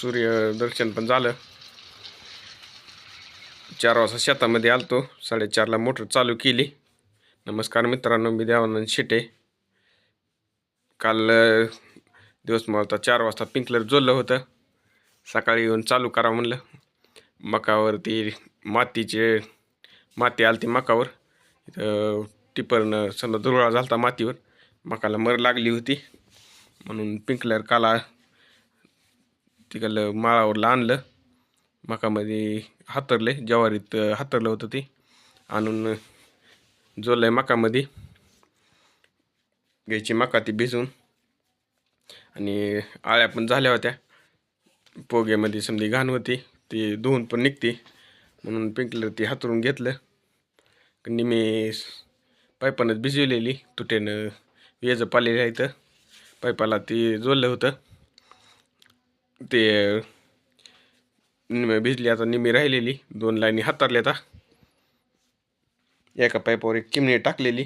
सूर्यदर्शन पण झालं. चार वाजता शेतामध्ये आलतो. साडेचारला मोटर चालू केली. नमस्कार मित्रांनो मी देवानंद शेटे. काल दिवस मला चार वाजता पिंकलर जोडलं होतं. सकाळी येऊन चालू करा म्हणलं. मकावरती मातीचे माती आलती मकावर. इथं टिपरनं समजा दुरळा होता मातीवर. मकाला मर लागली होती. म्हणून पिंकलर काला तिकडलं माळावरला आणलं. मकामध्ये हातरले ज्वारीत हातरलं होतं ते. आणून जोडलंय मकामध्ये. घ्यायची मका ती भिजून. आणि आळ्या पण झाल्या होत्या. पोग्यामध्ये समधी घाण होती. ती धुवून पण निघते. म्हणून पिंकलर ती हातरून घेतलं. निमी पायपानंच भिजवलेली. तुटेनं वेज पालेलं आहे तर पायपाला ती जोडलं होतं. ते निम्मे भिजली आता निम्मी राहिलेली. दोन लाईनी हातारल्या आता एका पाईपावर एक चिमणी टाकलेली.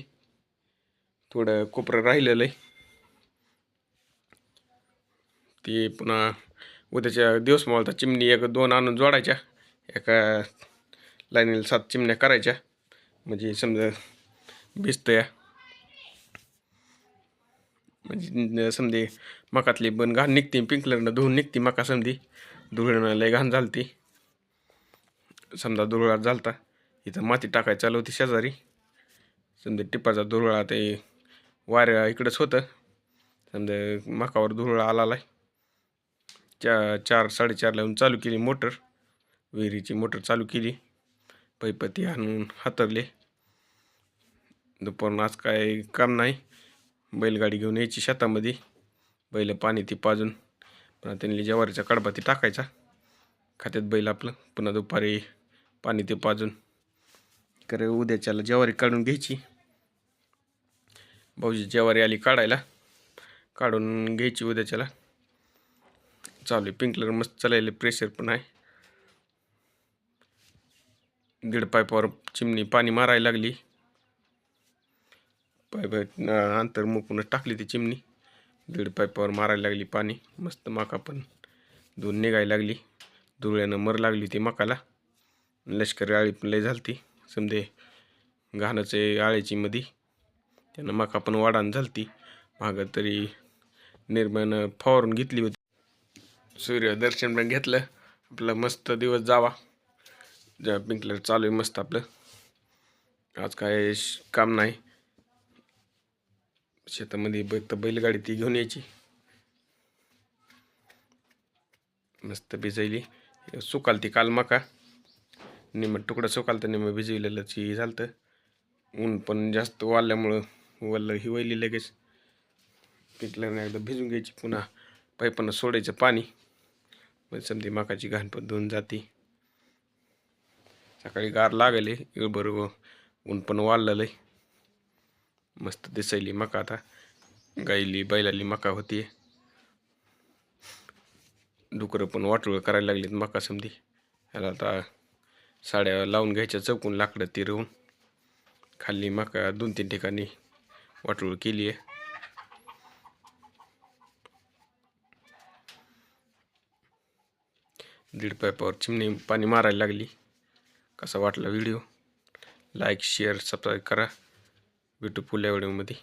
थोडं कोपरं राहिलेलं आहे ती पुन्हा उद्याच्या दिवस मावळता चिमणी एक दोन आणून जोडायच्या. एका लाईनीला सात चिमण्या करायच्या. म्हणजे समजा भिजतया म्हणजे समजे मकातली बन घाण निघते पिंकलरनं धुवून निघते मका समधी धुळणं लय घाण झालती. समजा दुरळा झालता इथं माती टाकायची चालू होती शेजारी. समजा टिपाचा धुरळा ते वाऱ्या इकडंच होतं. समजा मकावर धुरळा आलाय चा चार साडेचारला येऊन चालू केली मोटर. विहिरीची मोटर चालू केली. पैपती आणून हातरले. दुपारून आज काय काम नाही. बैलगाडी घेऊन यायची शेतामध्ये. बैल पाणी ती पाजून पुन्हा त्यांनी ज्वारीचा कडबा ती टाकायचा. खात्यात बैल आपलं पुन्हा दुपारी पाणी ते पाजून. करे उद्याच्याला ज्वारी काढून घ्यायची. भाऊजी ज्वारी आली काढायला. काढून घ्यायची उद्याच्याला. चालू आहे पिंकलर मस्त चालायला प्रेशर पण आहे. दीड पाईपावर चिमणी पाणी मारायला लागली. अंतर मुकूनच टाकली ती चिमणी. दीड पाईपावर मारायला लागली पाणी. मस्त माका पण दोन निघायला लागली. धुळ्यानं मर लागली ती मकाला. लष्करी आळी पण लय झालती. समजे घाणाचे आळ्याची मधी त्यानं मका पण वाढान झालती. मागं तरी निर्माण फवारून घेतली होती. सूर्यदर्शन पण घेतलं. आपलं मस्त दिवस जावा. ज्या पिंकलर चालू आहे मस्त आपलं. आज काय श- काम नाही. शेतामध्ये बै तर बैलगाडी ती घेऊन यायची. मस्त भिजवली सुकाल ती काल मका. निम तुकडं सुकाल तर निम भिजवलेलंच हे झालं तर ऊन पण जास्त वाढल्यामुळं वल्ल हिवायली लगेच. पिकल्यानं एकदा भिजून घ्यायची पुन्हा. पाईपानं सोडायचं पाणी. मग समधी मकाची घाण पण धुवून जाते. सकाळी गार लागले. बरोबर ऊन पण वाढलेलं आहे मस्त दिसायली मका आता. गाईली बैलाली मका होती. डुकरं पण वाटोळं करायला लागलीत मका समधी. ह्याला आता साड्या लावून घ्यायच्या चौकून लाकडं तिरवून. खाल्ली मका दोन तीन ठिकाणी वाटोळ केली आहे दीड पायपावर चिमणी पाणी मारायला लागली. कसा वाटला व्हिडिओ? लाईक शेअर सबस्क्राईब करा. भेटू पुढल्या व्हिडिओमध्ये.